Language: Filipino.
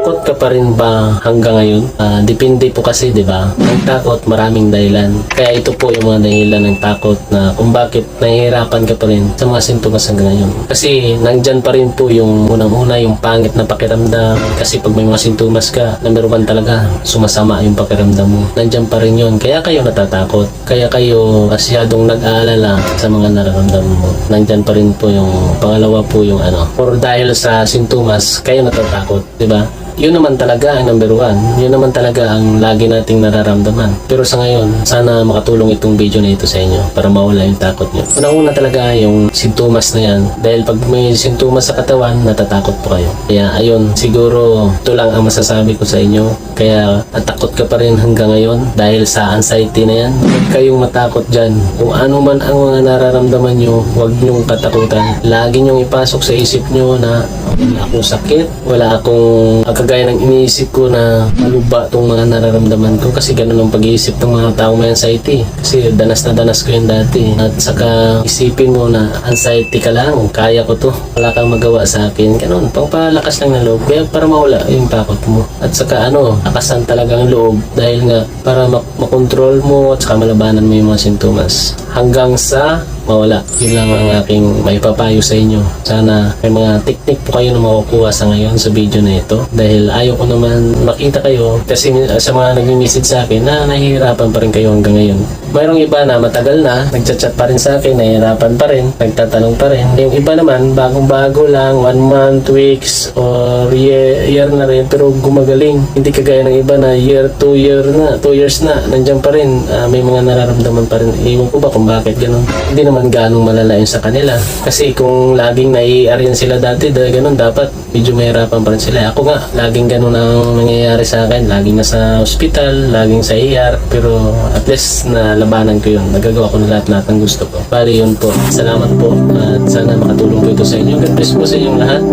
Takot ka pa rin ba hanggang ngayon? Ah, depende po kasi, di ba? Ang takot, maraming dahilan. Kaya ito po yung mga dahilan ng takot na kung bakit nahihirapan ka pa rin sa mga sintomas hanggang ngayon. Kasi nandyan pa rin po yung unang-una, yung pangit na pakiramdam. Kasi pag may mga sintomas ka, number one talaga, sumasama yung pakiramdam mo. Nandyan pa rin yun. Kaya kayo natatakot. Kaya kayo masyadong nag-aalala sa mga nararamdaman mo. Nandyan pa rin po yung pangalawa po yung ano. Or dahil sa sintomas, kayo natatakot. di ba? Yun naman talaga ang number one. Yun naman talaga ang lagi nating nararamdaman. Pero sa ngayon, sana makatulong itong video na ito sa inyo para mawala yung takot nyo. Unang-una talaga yung sintomas na yan. Dahil pag may sintomas sa katawan, natatakot po kayo. Kaya ayun, siguro ito lang ang masasabi ko sa inyo. Kaya natakot ka pa rin hanggang ngayon dahil sa anxiety na yan. Huwag kayong matakot dyan. Kung ano man ang mga nararamdaman nyo, huwag nyong katakutan. Lagi nyong ipasok sa isip nyo na wala akong sakit, wala akong kagaya ng iniisip ko na maluba tong mga nararamdaman ko kasi ganun ang pag-iisip ng mga tao may anxiety. Kasi danas na danas ko yun dati. At saka isipin mo na anxiety ka lang, kaya ko to, wala kang magawa sa akin. Ganun, pangpalakas lang ng loob. Kaya para mawala yung takot mo. At saka ano, lakasan talagang loob dahil nga para mak- makontrol mo at saka malabanan mo yung mga sintomas. Hanggang sa mawala. Yun lang ang aking maipapayo sa inyo. Sana may mga teknik po kayo na makukuha sa ngayon sa video na ito. Dahil ayaw ko naman makita kayo kasi sa mga nag-message sa akin na nahihirapan pa rin kayo hanggang ngayon. Mayroong iba na matagal na, nagchat-chat pa rin sa akin, nahihirapan pa rin, nagtatanong pa rin. Yung iba naman, bagong-bago lang, one month, weeks, or year, year na rin, pero gumagaling. Hindi kagaya ng iba na year, two year na, two years na, nandiyan pa rin, ah, may mga nararamdaman pa rin. Iwan ko ba kung bakit ganun. Hindi naman ganong malala yun sa kanila. Kasi kung laging nai-ER yan sila dati, dahil ganun, dapat medyo mahirapan pa rin sila. Ako nga, laging ganun ang nangyayari sa akin. Laging nasa hospital, laging sa ER, pero at least na labanan ko yun. Nagagawa ko na lahat-lahat ng gusto ko. Bali yun po. Salamat po at sana makatulong po ito sa inyo. God bless po sa inyong lahat.